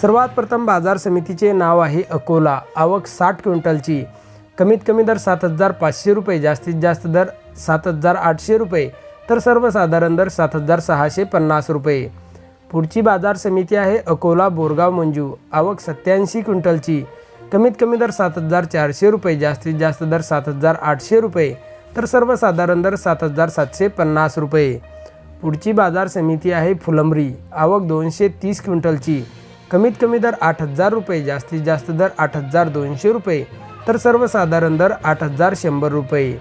सर्वात प्रथम बाजार समितीचे नाव आहे अकोला. आवक साठ क्विंटलची. कमीत कमी दर सात हजार पाचशे रुपये जास्तीत जास्त दर सात हजार आठशे रुपये तर सर्वसाधारण दर सात हजार सहाशे पन्नास रुपये. पुढची बाजार समिती आहे अकोला बोरगाव मंजू. आवक सत्याऐंशी क्विंटलची. कमीत कमी दर सात हजार चारशे रुपये जास्तीत जास्त दर सात हजार आठशे रुपये तर सर्वसाधारण दर सात हजार सातशे पन्नास रुपये. पुढची बाजार समिती आहे फुलंबरी. आवक दोनशे तीस क्विंटलची. कमीत कमी दर आठ हजार रुपये जास्तीत जास्त दर आठ हजार दोनशे रुपये तर सर्वसाधारण दर आठ हजार शंभर रुपये.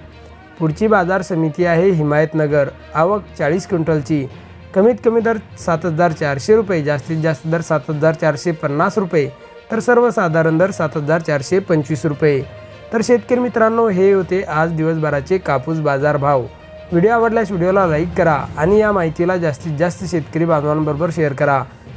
पुढची बाजार समिती आहे हिमायतनगर. आवक चाळीस क्विंटलची. कमीत कमी दर सात हजार चारशे रुपये जास्तीत जास्त दर सात हजार चारशे पन्नास रुपये तर सर्वसाधारण दर सात हजार चारशे पंचवीस रुपये. तर शेतकरी मित्रांनो हे होते आज दिवसभराचे कापूस बाजार भाव व्हिडिओ आवडल्यास व्हिडिओला लाईक करा आणि या माहितीला जास्तीत जास्त शेतकरी बांधवांबरोबर शेअर करा.